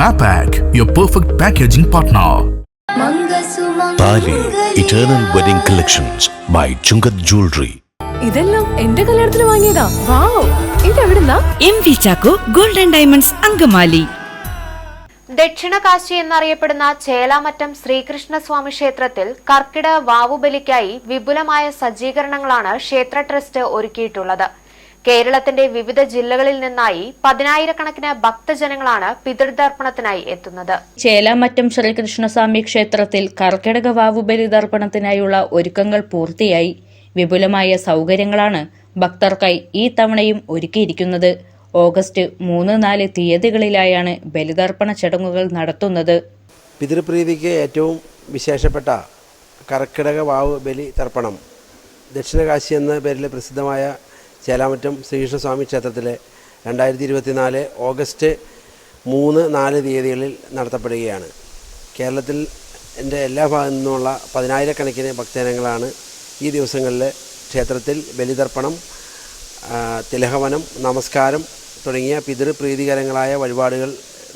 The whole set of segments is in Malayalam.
Mapac, your perfect packaging partner. Thali eternal wedding collections by Chungath jewellery ഇതെല്ലാം എന്റെ കല്യാണത്തിന് വാങ്ങിയതാ. Wow. ഇതെവിടുന്നാ? M V Chacko golden diamonds Angamaly. Dakshina Kashi എന്നറിയപ്പെടുന്ന ചേലാമറ്റം ശ്രീകൃഷ്ണസ്വാമി ക്ഷേത്രത്തിൽ കർക്കിടക വാവുബലിക്കായി വിപുലമായ സജ്ജീകരണങ്ങളാണ് ക്ഷേത്ര ട്രസ്റ്റ് ഒരുക്കിയിട്ടുള്ളത്. കേരളത്തിന്റെ വിവിധ ജില്ലകളിൽ നിന്നായി പതിനായിരക്കണക്കിന് ഭക്തജനങ്ങളാണ് പിതൃതർപ്പണത്തിനായി എത്തുന്നത്. ചേലാമറ്റം ശ്രീകൃഷ്ണസ്വാമി ക്ഷേത്രത്തിൽ കർക്കിടക വാവുബലി തർപ്പണത്തിനായുള്ള ഒരുക്കങ്ങൾ പൂർത്തിയായി. വിപുലമായ സൗകര്യങ്ങളാണ് ഭക്തർക്കായി ഈ തവണയും ഒരുക്കിയിരിക്കുന്നത്. ഓഗസ്റ്റ് മൂന്ന് നാല് തീയതികളിലായാണ് ബലിതർപ്പണ ചടങ്ങുകൾ നടത്തുന്നത്. പിതൃപ്രീതിക്ക് ഏറ്റവും വിശേഷപ്പെട്ട കർക്കിടക വാവ് ബലി തർപ്പണം ദക്ഷിണകാശി എന്ന പേരിൽ പ്രസിദ്ധമായ ചേലാമറ്റം ശ്രീകൃഷ്ണസ്വാമി ക്ഷേത്രത്തിലെ രണ്ടായിരത്തി ഇരുപത്തിനാല് ഓഗസ്റ്റ് മൂന്ന് നാല് തീയതികളിൽ നടത്തപ്പെടുകയാണ്. കേരളത്തിൽ എന്റെ എല്ലാ ഭാഗത്തു നിന്നുമുള്ള പതിനായിരക്കണക്കിന് ഭക്തജനങ്ങളാണ് ഈ ദിവസങ്ങളിൽ ക്ഷേത്രത്തിൽ ബലിതർപ്പണം തിലഹവനം നമസ്കാരം തുടങ്ങിയ പിതൃപ്രീതികരങ്ങളായ വഴിപാടുകൾ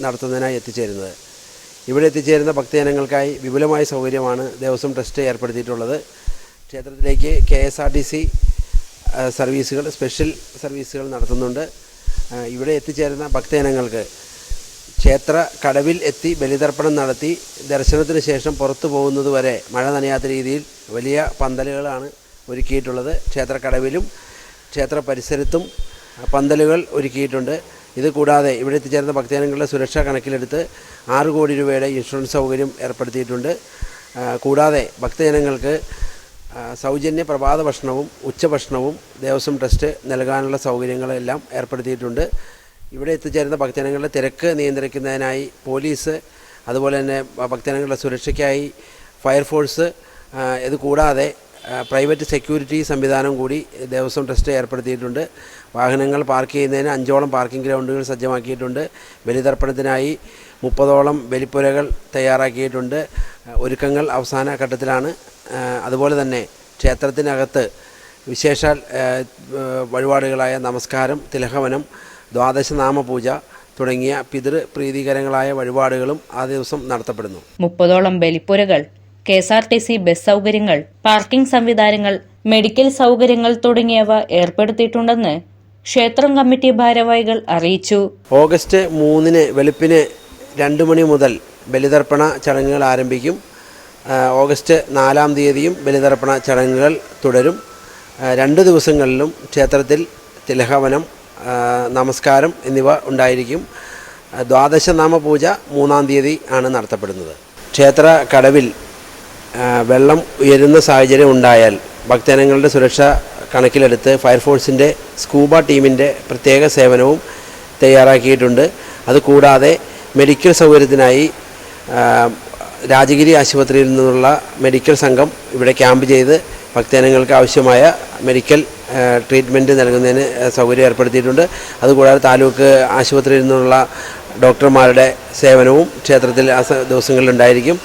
നടത്തുന്നതിനായി എത്തിച്ചേരുന്നത്. ഇവിടെ എത്തിച്ചേരുന്ന ഭക്തജനങ്ങൾക്കായി വിപുലമായ സൗകര്യമാണ് ദേവസ്വം ട്രസ്റ്റ് ഏർപ്പെടുത്തിയിട്ടുള്ളത്. ക്ഷേത്രത്തിലേക്ക് K S R T C സർവീസുകൾ സ്പെഷ്യൽ സർവീസുകൾ നടത്തുന്നുണ്ട്. ഇവിടെ എത്തിച്ചേരുന്ന ഭക്തജനങ്ങൾക്ക് ക്ഷേത്ര കടവിൽ എത്തി ബലിതർപ്പണം നടത്തി ദർശനത്തിന് ശേഷം പുറത്തു പോകുന്നത് വരെ മഴ നനയാത്ത രീതിയിൽ വലിയ പന്തലുകളാണ് ഒരുക്കിയിട്ടുള്ളത്. ക്ഷേത്ര കടവിലും ക്ഷേത്ര പരിസരത്തും പന്തലുകൾ ഒരുക്കിയിട്ടുണ്ട്. ഇത് കൂടാതെ ഇവിടെ എത്തിച്ചേർന്ന ഭക്തജനങ്ങളുടെ സുരക്ഷ കണക്കിലെടുത്ത് ആറ് കോടി രൂപയുടെ ഇൻഷുറൻസ് സൗകര്യം ഏർപ്പെടുത്തിയിട്ടുണ്ട്. കൂടാതെ ഭക്തജനങ്ങൾക്ക് സൗജന്യ പ്രഭാത ഭക്ഷണവും ഉച്ചഭക്ഷണവും ദേവസ്വം ട്രസ്റ്റ് നൽകാനുള്ള സൗകര്യങ്ങളെല്ലാം ഏർപ്പെടുത്തിയിട്ടുണ്ട്. ഇവിടെ എത്തിച്ചേരുന്ന ഭക്തജനങ്ങളുടെ തിരക്ക് നിയന്ത്രിക്കുന്നതിനായി പോലീസ് അതുപോലെ തന്നെ ഭക്തജനങ്ങളുടെ സുരക്ഷയ്ക്കായി ഫയർഫോഴ്സ് ഇത് കൂടാതെ പ്രൈവറ്റ് സെക്യൂരിറ്റി സംവിധാനം കൂടി ദേവസ്വം ട്രസ്റ്റ് ഏർപ്പെടുത്തിയിട്ടുണ്ട്. വാഹനങ്ങൾ പാർക്ക് ചെയ്യുന്നതിന് അഞ്ചോളം പാർക്കിംഗ് ഗ്രൗണ്ടുകൾ സജ്ജമാക്കിയിട്ടുണ്ട്. ബലിതർപ്പണത്തിനായി മുപ്പതോളം ബലിപ്പുരകൾ തയ്യാറാക്കിയിട്ടുണ്ട്. ഒരുക്കങ്ങൾ അവസാന ഘട്ടത്തിലാണ്. അതുപോലെ തന്നെ ക്ഷേത്രത്തിനകത്ത് വിശേഷാൽ വഴിപാടുകളായ നമസ്കാരം തിലഹവനം ദ്വാദശനാമ പൂജ തുടങ്ങിയ പിതൃ പ്രീതികരങ്ങളായ വഴിപാടുകളും ആ ദിവസം നടത്തപ്പെടുന്നു. മുപ്പതോളം ബലിപ്പുരകൾ K S R T C bus സൗകര്യങ്ങൾ പാർക്കിംഗ് സംവിധാനങ്ങൾ മെഡിക്കൽ സൗകര്യങ്ങൾ തുടങ്ങിയവ ഏർപ്പെടുത്തിയിട്ടുണ്ടെന്ന് ക്ഷേത്രം കമ്മിറ്റി ഭാരവാഹികൾ അറിയിച്ചു. ഓഗസ്റ്റ് മൂന്നിന് വെളുപ്പിന് രണ്ട് മണി മുതൽ ബലിതർപ്പണ ചടങ്ങുകൾ ആരംഭിക്കും. ഓഗസ്റ്റ് നാലാം തീയതിയും ബലിതർപ്പണ ചടങ്ങുകൾ തുടരും. രണ്ട് ദിവസങ്ങളിലും ക്ഷേത്രത്തിൽ തിലഹവനം നമസ്കാരം എന്നിവ ഉണ്ടായിരിക്കും. ദ്വാദശനാമ പൂജ മൂന്നാം തീയതി ആണ് നടത്തപ്പെടുന്നത്. ക്ഷേത്ര കടവിൽ വെള്ളം ഉയരുന്ന സാഹചര്യം ഉണ്ടായാൽ ഭക്തജനങ്ങളുടെ സുരക്ഷ കണക്കിലെടുത്ത് ഫയർഫോഴ്സിന്റെ സ്കൂബ ടീമിന്റെ പ്രത്യേക സേവനവും തയ്യാറാക്കിയിട്ടുണ്ട്. അതുകൂടാതെ മെഡിക്കൽ സൗകര്യത്തിനായി രാജഗിരി ആശുപത്രിയിൽ നിന്നുള്ള മെഡിക്കൽ സംഘം ഇവിടെ ക്യാമ്പ് ചെയ്ത് ഭക്തജനങ്ങൾക്ക് ആവശ്യമായ മെഡിക്കൽ ട്രീറ്റ്മെന്റ് നൽകുന്നതിന് സൗകര്യം ഏർപ്പെടുത്തിയിട്ടുണ്ട്. അതുകൂടാതെ താലൂക്ക് ആശുപത്രിയിൽ നിന്നുള്ള ഡോക്ടർമാരുടെ സേവനവും ക്ഷേത്രത്തിൽ ആ ദിവസങ്ങളിലുണ്ടായിരിക്കും